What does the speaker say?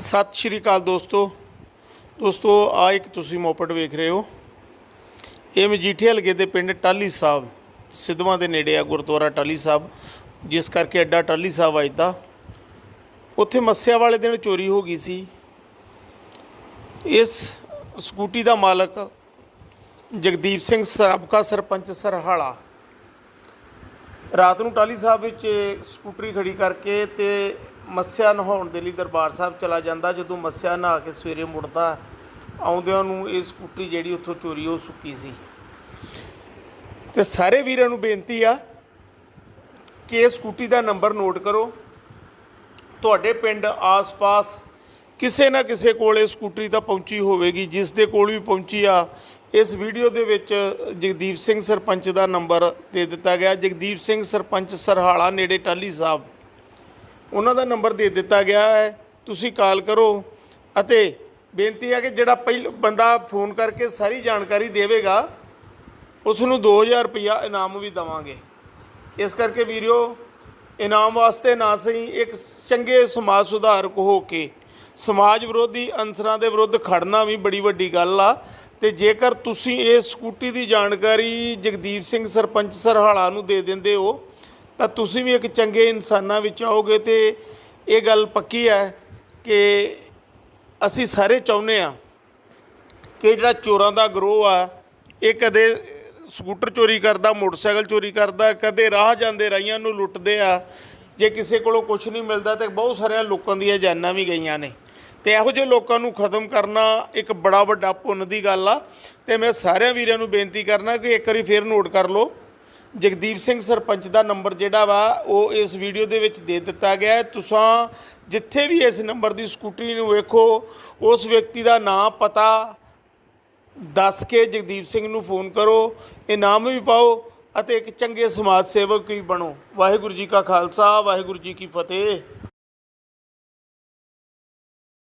ਸਤਿ ਸ਼੍ਰੀ ਅਕਾਲ ਦੋਸਤੋ। ਦੋਸਤੋ, ਆ ਇੱਕ ਤੁਸੀਂ ਮੋਪਟ ਵੇਖ ਰਹੇ ਹੋ। ਇਹ ਮਜੀਠੇ ਹਲਕੇ ਦੇ ਪਿੰਡ ਟਾਲੀ ਸਾਹਿਬ, ਸਿੱਧਵਾਂ ਦੇ ਨੇੜੇ ਆ ਗੁਰਦੁਆਰਾ ਟਾਲੀ ਸਾਹਿਬ, ਜਿਸ ਕਰਕੇ ਅੱਡਾ ਟਾਲੀ ਸਾਹਿਬ ਦਾ ਉੱਥੇ ਮੱਸਿਆ ਵਾਲੇ ਦਿਨ ਚੋਰੀ ਹੋ ਗਈ ਸੀ। ਇਸ ਸਕੂਟੀ ਦਾ ਮਾਲਕ ਜਗਦੀਪ ਸਿੰਘ ਸਾਬਕਾ ਸਰਪੰਚ ਸਰਹਾਲਾ ਰਾਤ ਨੂੰ ਟਾਲੀ ਸਾਹਿਬ ਵਿੱਚ ਸਕੂਟਰੀ ਖੜੀ ਕਰਕੇ ਤੇ ਮੱਸਿਆ ਨਹਾਉਣ ਦੇ ਲਈ ਦਰਬਾਰ ਸਾਹਿਬ ਚਲਾ ਜਾਂਦਾ, ਜਦੋਂ ਮੱਸਿਆ ਨਹਾ ਕੇ ਸਵੇਰੇ ਮੁੜਦਾ, ਆਉਂਦਿਆਂ ਨੂੰ ਇਹ ਸਕੂਟਰੀ ਜਿਹੜੀ ਉੱਥੋਂ ਚੋਰੀ ਹੋ ਚੁੱਕੀ ਸੀ। ਤੇ ਸਾਰੇ ਵੀਰਾਂ ਨੂੰ ਬੇਨਤੀ ਆ ਕਿ ਇਹ ਸਕੂਟੀ ਦਾ ਨੰਬਰ ਨੋਟ ਕਰੋ। ਤੁਹਾਡੇ ਪਿੰਡ ਆਸ-ਪਾਸ ਕਿਸੇ ਨਾ ਕਿਸੇ ਕੋਲ ਇਹ ਸਕੂਟਰੀ ਤਾਂ ਪਹੁੰਚੀ ਹੋਵੇਗੀ, ਜਿਸ ਦੇ ਕੋਲ ਵੀ ਪਹੁੰਚੀ ਆ, ਇਸ ਵੀਡੀਓ ਦੇ ਵਿੱਚ ਜਗਦੀਪ ਸਿੰਘ ਸਰਪੰਚ ਦਾ ਨੰਬਰ ਦੇ ਦਿੱਤਾ ਗਿਆ। ਜਗਦੀਪ ਸਿੰਘ ਸਰਪੰਚ ਸਰਹਾਲਾ ਨੇੜੇ ਟਾਲੀ ਸਾਹਿਬ। ਉਹਨਾਂ ਦਾ ਨੰਬਰ ਦੇ ਦਿੱਤਾ ਗਿਆ ਹੈ। ਤੁਸੀਂ ਕਾਲ ਕਰੋ ਅਤੇ ਬੇਨਤੀ ਹੈ ਕਿ ਜਿਹੜਾ ਪਹਿਲ, ਬੰਦਾ ਫੋਨ ਕਰਕੇ ਸਾਰੀ ਜਾਣਕਾਰੀ ਦੇਵੇਗਾ ਉਸ ਨੂੰ 2000 ਰੁਪਇਆ ਇਨਾਮ ਵੀ ਦਵਾਂਗੇ। ਇਸ ਕਰਕੇ ਵੀਰਿਓ, ਇਨਾਮ ਵਾਸਤੇ ਨਾ ਸਹੀ ਇੱਕ ਚੰਗੇ ਸਮਾਜ ਸੁਧਾਰਕ ਹੋ ਕੇ ਸਮਾਜ ਵਿਰੋਧੀ ਅੰਸਰਾਂ ਦੇ ਵਿਰੁੱਧ ਖੜਨਾ ਵੀ ਬੜੀ ਵੱਡੀ ਗੱਲ ਆ। ਤੇ ਜੇਕਰ ਤੁਸੀਂ ਇਹ ਸਕੂਟੀ ਦੀ ਜਾਣਕਾਰੀ ਜਗਦੀਪ ਸਿੰਘ ਸਰਪੰਚ ਸਰਹਾਲਾ ਨੂੰ ਦੇ ਦਿੰਦੇ ਹੋ ਤਾਂ ਤੁਸੀਂ ਵੀ ਇੱਕ ਚੰਗੇ ਇਨਸਾਨਾਂ ਵਿੱਚ ਆਓਗੇ ਤੇ ਇਹ ਗੱਲ ਪੱਕੀ ਹੈ ਕਿ ਅਸੀਂ ਸਾਰੇ ਚਾਹੁੰਦੇ ਆ ਕਿ ਜਿਹੜਾ ਚੋਰਾਂ ਦਾ ਗਰੋਹ ਆ, ਇਹ ਕਦੇ ਸਕੂਟਰ ਚੋਰੀ ਕਰਦਾ, ਮੋਟਰਸਾਈਕਲ ਚੋਰੀ ਕਰਦਾ, ਕਦੇ ਰਾਹ ਜਾਂਦੇ ਰਾਈਆਂ ਨੂੰ ਲੁੱਟਦੇ ਆ, ਜੇ ਕਿਸੇ ਕੋਲੋਂ ਕੁਝ ਨਹੀਂ ਮਿਲਦਾ ਤੇ ਬਹੁਤ ਸਾਰਿਆਂ ਲੋਕਾਂ ਦੀਆਂ ਜਾਨਾਂ ਵੀ ਗਈਆਂ ਨੇ। ਤੇ ਇਹੋ ਜਿਹੇ ਲੋਕਾਂ ਨੂੰ ਖਤਮ ਕਰਨਾ ਇੱਕ ਬੜਾ ਵੱਡਾ ਪੁੰਨ ਦੀ ਗੱਲ ਆ, ਤੇ ਮੈਂ ਸਾਰਿਆਂ ਵੀਰਾਂ ਨੂੰ ਬੇਨਤੀ ਕਰਨਾ ਕਿ ਇੱਕ ਵਾਰੀ ਫੇਰ ਨੋਟ ਕਰ ਲਓ ਜਗਦੀਪ ਸਿੰਘ ਸਰਪੰਚ ਦਾ ਨੰਬਰ ਜਿਹੜਾ ਵਾ, ਉਹ ਇਸ ਵੀਡੀਓ ਦੇ ਵਿੱਚ ਦੇ ਦਿੱਤਾ ਗਿਆ ਹੈ। ਤੁਸੀਂ ਜਿੱਥੇ ਵੀ ਇਸ ਨੰਬਰ ਦੀ ਸਕੂਟਰੀ ਨੂੰ ਵੇਖੋ, ਉਸ ਵਿਅਕਤੀ ਦਾ ਨਾਮ ਪਤਾ ਦੱਸ ਕੇ ਜਗਦੀਪ ਸਿੰਘ ਨੂੰ ਫੋਨ ਕਰੋ। ਇਨਾਮ ਵੀ ਪਾਓ ਅਤੇ ਇੱਕ ਚੰਗੇ ਸਮਾਜ ਸੇਵਕ ਵੀ ਬਣੋ। ਵਾਹਿਗੁਰੂ ਜੀ ਕਾ ਖਾਲਸਾ, ਵਾਹਿਗੁਰੂ ਜੀ ਕੀ ਫਤਿਹ।